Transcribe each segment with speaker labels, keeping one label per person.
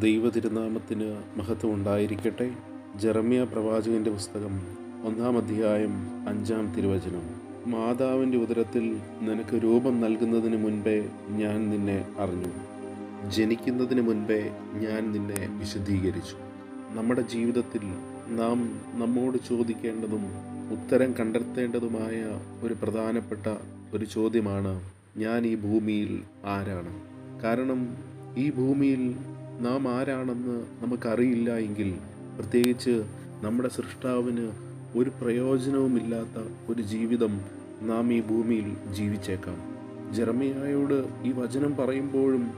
Speaker 1: ദൈവതിരുനാമത്തിന് മഹത്വം ഉണ്ടായിരിക്കട്ടെ ജെറമ്യ പ്രവാചകന്റെ പുസ്തകം ഒന്നാം അധ്യായം അഞ്ചാം തിരുവചനം. മാതാവിന്റെ ഉദരത്തിൽ നിനക്ക് രൂപം നൽകുന്നതിന് മുൻപേ ഞാൻ നിന്നെ അറിഞ്ഞു. ജനിക്കുന്നതിന് മുൻപേ ഞാൻ നിന്നെ വിശദീകരിച്ചു നമ്മുടെ ജീവിതത്തിൽ നാം നമ്മോട് ചോദിക്കേണ്ടതും ഉത്തരം കണ്ടെത്തേണ്ടതുമായ ഒരു പ്രധാനപ്പെട്ട ഒരു ചോദ്യമാണ് ഞാൻ ഈ ഭൂമിയിൽ ആരാണ്? കാരണം ഈ ഭൂമിയിൽ നാം ആരാണെന്ന് നമുക്കറിയില്ല എങ്കിൽ പ്രത്യേകിച്ച് നമ്മുടെ സൃഷ്ടാവിന് ഒരു പ്രയോജനവുമില്ലാത്ത ഒരു ജീവിതം നാം ഈ ഭൂമിയിൽ ജീവിച്ചേക്കാം. ജെറമിയായോട് ഈ വചനം പറയുമ്പോഴും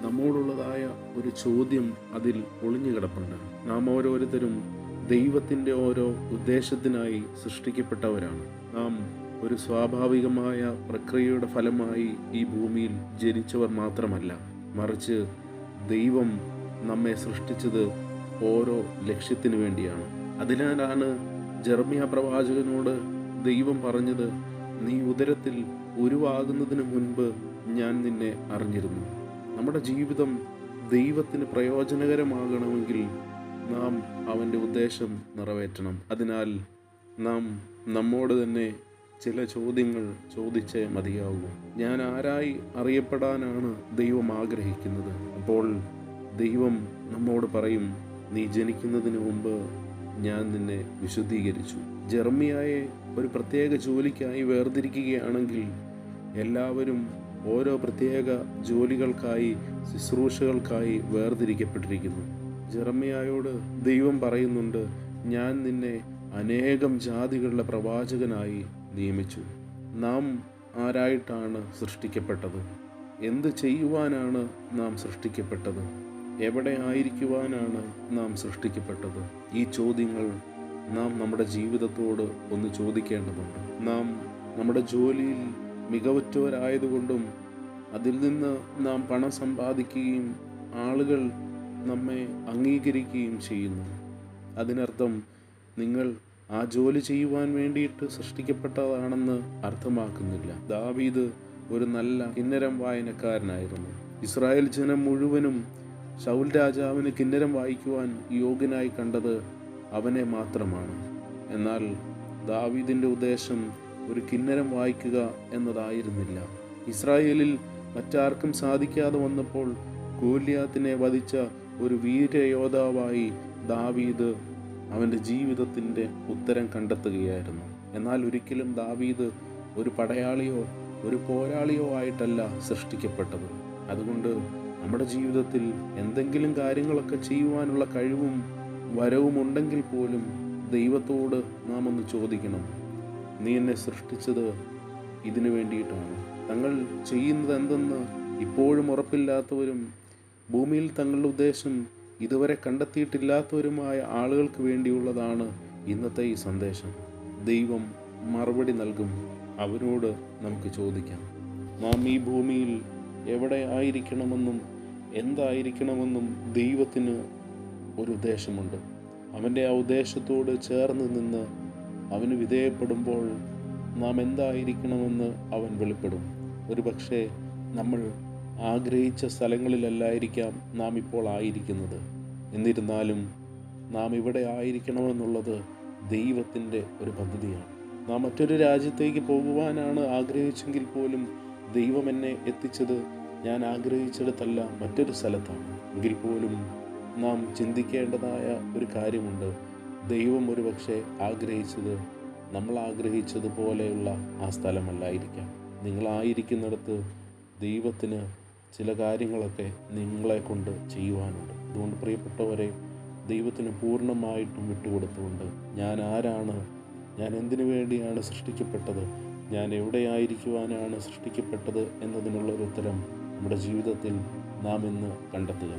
Speaker 1: നമ്മോടുള്ളതായ ഒരു ചോദ്യം അതിൽ ഒളിഞ്ഞു കിടപ്പുണ്ട്. നാം ഓരോരുത്തരും ദൈവത്തിന്റെ ഓരോ ഉദ്ദേശത്തിനായി സൃഷ്ടിക്കപ്പെട്ടവരാണ്. നാം ഒരു സ്വാഭാവികമായ പ്രക്രിയയുടെ ഫലമായി ഈ ഭൂമിയിൽ ജനിച്ചവർ മാത്രമല്ല മറിച്ച് ദൈവം നമ്മെ സൃഷ്ടിച്ചത് ഓരോ ലക്ഷ്യത്തിനു വേണ്ടിയാണ്. അതിനാലാണ് ജർമ്മിയ പ്രവാചകനോട് ദൈവം പറഞ്ഞത് നീ ഉദരത്തിൽ ഉരുവാകുന്നതിന് മുൻപ് ഞാൻ നിന്നെ അറിഞ്ഞിരുന്നു. നമ്മുടെ ജീവിതം ദൈവത്തിന് പ്രയോജനകരമാകണമെങ്കിൽ നാം അവന്റെ ഉദ്ദേശം നിറവേറ്റണം. അതിനാൽ നാം നമ്മോട് തന്നെ ചില ചോദ്യങ്ങൾ ചോദിച്ചേ മതിയാകൂ ഞാൻ ആരായി അറിയപ്പെടാനാണ് ദൈവം ആഗ്രഹിക്കുന്നത്. അപ്പോൾ ദൈവം നമ്മോട് പറയും നീ ജനിക്കുന്നതിന് മുമ്പ് ഞാൻ നിന്നെ വിശുദ്ധീകരിച്ചു. ജർമ്മിയായെ ഒരു പ്രത്യേക ജോലിക്കായി വേർതിരിക്കുകയാണെങ്കിൽ എല്ലാവരും ഓരോ പ്രത്യേക ജോലികൾക്കായി ശുശ്രൂഷകൾക്കായി വേർതിരിക്കപ്പെട്ടിരിക്കുന്നു. ജർമ്മിയായോട് ദൈവം പറയുന്നുണ്ട് ഞാൻ നിന്നെ അനേകം ജാതികളുടെ പ്രവാചകനായി നിയമിച്ചു. നാം ആരായിട്ടാണ് സൃഷ്ടിക്കപ്പെട്ടത്? എന്ത് ചെയ്യുവാനാണ് നാം സൃഷ്ടിക്കപ്പെട്ടത്? എവിടെ ആയിരിക്കുവാനാണ് നാം സൃഷ്ടിക്കപ്പെട്ടത്? ഈ ചോദ്യങ്ങൾ നാം നമ്മുടെ ജീവിതത്തോട് ഒന്ന് ചോദിക്കേണ്ടതുണ്ട്. നാം നമ്മുടെ ജോലിയിൽ മികവുറ്റവരായതുകൊണ്ടും അതിൽ നിന്ന് നാം പണം സമ്പാദിക്കുകയും ആളുകൾ നമ്മെ അംഗീകരിക്കുകയും ചെയ്യുന്നു. അതിനർത്ഥം നിങ്ങൾ ആ ജോലി ചെയ്യുവാൻ വേണ്ടിയിട്ട് സൃഷ്ടിക്കപ്പെട്ടതാണെന്ന് അർത്ഥമാക്കുന്നില്ല. ദാവീദ് ഒരു നല്ല കിന്നരം വായനക്കാരനായിരുന്നു. ഇസ്രായേൽ ജനം മുഴുവനും ശൗൽ രാജാവിന് കിന്നരം വായിക്കുവാൻ യോഗ്യനായി കണ്ടത് അവനെ മാത്രമാണ്. എന്നാൽ ദാവീദിന്റെ ഉദ്ദേശം ഒരു കിന്നരം വായിക്കുക എന്നതായിരുന്നില്ല. ഇസ്രായേലിൽ മറ്റാർക്കും സാധിക്കാതെ വന്നപ്പോൾ ഗോല്യാത്തിനെ വധിച്ച ഒരു വീരയോദ്ധാവായി ദാവീദ് അവന്റെ ജീവിതത്തിന്റെ ഉത്തരം കണ്ടെത്തുകയായിരുന്നു. എന്നാൽ ഒരിക്കലും ദാവീദ് ഒരു പടയാളിയോ ഒരു പോരാളിയോ ആയിട്ടല്ല സൃഷ്ടിക്കപ്പെട്ടത്. അതുകൊണ്ട് നമ്മുടെ ജീവിതത്തിൽ എന്തെങ്കിലും കാര്യങ്ങളൊക്കെ ചെയ്യുവാനുള്ള കഴിവും വരവും ഉണ്ടെങ്കിൽ പോലും ദൈവത്തോട് നാം ഒന്ന് ചോദിക്കണം. നീ എന്നെ സൃഷ്ടിച്ചത് ഇതിനു വേണ്ടിയിട്ടാണ്. തങ്ങൾ ചെയ്യുന്നത് എന്തെന്ന് ഇപ്പോഴും ഉറപ്പില്ലാത്തവരും ഭൂമിയിൽ തങ്ങളുടെ ഉദ്ദേശം ഇതുവരെ കണ്ടെത്തിയിട്ടില്ലാത്തവരുമായ ആളുകൾക്ക് വേണ്ടിയുള്ളതാണ് ഇന്നത്തെ ഈ സന്ദേശം. ദൈവം മറുപടി നൽകും. അവരോട് നമുക്ക് ചോദിക്കാം. നാം ഈ ഭൂമിയിൽ എവിടെ ആയിരിക്കണമെന്നും എന്തായിരിക്കണമെന്നും ദൈവത്തിന് ഒരു ഉദ്ദേശമുണ്ട്. അവന്റെ ആ ഉദ്ദേശത്തോട് ചേർന്ന് നിന്ന് അവന് വിധേയപ്പെടുമ്പോൾ നാം എന്തായിരിക്കണമെന്ന് അവൻ വെളിപ്പെടും. ഒരു പക്ഷേ നമ്മൾ ആഗ്രഹിച്ച സ്ഥലങ്ങളിലല്ലായിരിക്കാം നാം ഇപ്പോൾ ആയിരിക്കുന്നത്. എന്നിരുന്നാലും നാം ഇവിടെ ആയിരിക്കണമെന്നുള്ളത് ദൈവത്തിന്റെ ഒരു പദ്ധതിയാണ്. നാം മറ്റൊരു രാജ്യത്തേക്ക് പോകുവാനാണ് ആഗ്രഹിച്ചെങ്കിൽ പോലും ദൈവം എന്നെ എത്തിച്ചത് ഞാൻ ആഗ്രഹിച്ചിടത്തല്ല മറ്റൊരു സ്ഥലത്താണ്. എങ്കിൽ പോലും നാം ചിന്തിക്കേണ്ടതായ ഒരു കാര്യമുണ്ട്. ദൈവം ഒരു പക്ഷേ ആഗ്രഹിച്ചത് നമ്മൾ ആഗ്രഹിച്ചതുപോലെയുള്ള ആ സ്ഥലമല്ലായിരിക്കാം. നിങ്ങളായിരിക്കുന്നിടത്ത് ദൈവത്തിന് ചില കാര്യങ്ങളൊക്കെ നിങ്ങളെ കൊണ്ട് ചെയ്യുവാനുണ്ട്. അതുകൊണ്ട് പ്രിയപ്പെട്ടവരെ ദൈവത്തിന് പൂർണമായിട്ടും വിട്ടുകൊടുത്തുകൊണ്ട് ഞാൻ ആരാണ് ഞാൻ എന്തിനു വേണ്ടിയാണ് സൃഷ്ടിക്കപ്പെട്ടത് ഞാൻ എവിടെയായിരിക്കുവാനാണ് സൃഷ്ടിക്കപ്പെട്ടത് എന്നതിനുള്ള ഒരു ഉത്തരം നമ്മുടെ ജീവിതത്തിൽ നാം ഇന്ന് കണ്ടെത്തുക.